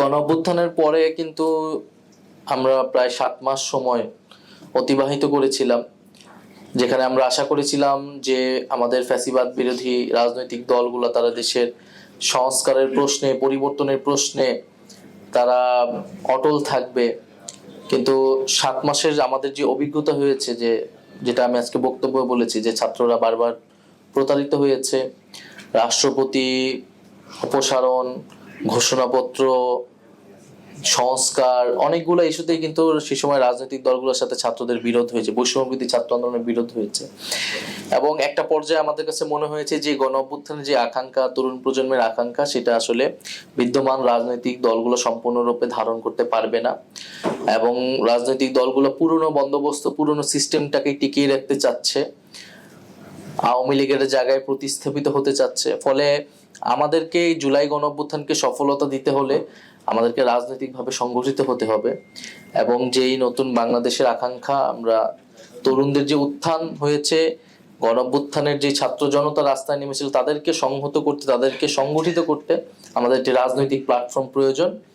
গণঅভ্যুত্থানের পরে কিন্তু আমরা প্রায় সাত মাস সময় অতিবাহিত করেছিলাম, যেখানে আমরা আশা করেছিলাম যে আমাদের ফ্যাসিবাদ বিরোধী রাজনৈতিক দলগুলো তারা দেশের সংস্কারের প্রশ্নে, পরিবর্তনের প্রশ্নে তারা অটল থাকবে। কিন্তু সাত মাসের আমাদের যে অভিজ্ঞতা হয়েছে যে, যেটা আমি আজকে বক্তব্য বলেছি যে ছাত্ররা বারবার প্রতারিত হয়েছে, রাষ্ট্রপতি অপসারণ ঘোষণাপত্র, সংস্কার, অনেকগুলো ইস্যুতেই কিন্তু সে সময় রাজনৈতিক দলগুলোর সাথে ছাত্রদের বিরোধ হয়েছে বৈষম্যবিধি ছাত্র আন্দোলনের বিরোধ হয়েছে। এবং একটা পর্যায়ে আমাদের কাছে মনে হয়েছে যে গণ যে আকাঙ্ক্ষা, তরুণ প্রজন্মের আকাঙ্ক্ষা, সেটা আসলে বিদ্যমান রাজনৈতিক দলগুলো সম্পূর্ণরূপে ধারণ করতে পারবে না। এবং রাজনৈতিক দলগুলো পুরনো বন্দোবস্ত, পুরনো সিস্টেমটাকে টিকিয়ে রাখতে চাচ্ছে। আওয়ামী লীগের জায়গায় প্রতিস্থাপিত হতে চাচ্ছে। ফলে আমাদেরকে এই জুলাই গণঅভ্যুত্থানকে সফলতা দিতে হলে আমাদেরকে রাজনৈতিকভাবে সংগঠিত হতে হবে এবং যেই নতুন বাংলাদেশের আকাঙ্ক্ষা আমরা তরুণদের যে উত্থান হয়েছে গণ অভ্যুত্থানের যে ছাত্র জনতা রাস্তায় নেমেছিল তাদেরকে সংহত করতে, তাদেরকে সংগঠিত করতে আমাদের একটি রাজনৈতিক প্ল্যাটফর্ম প্রয়োজন।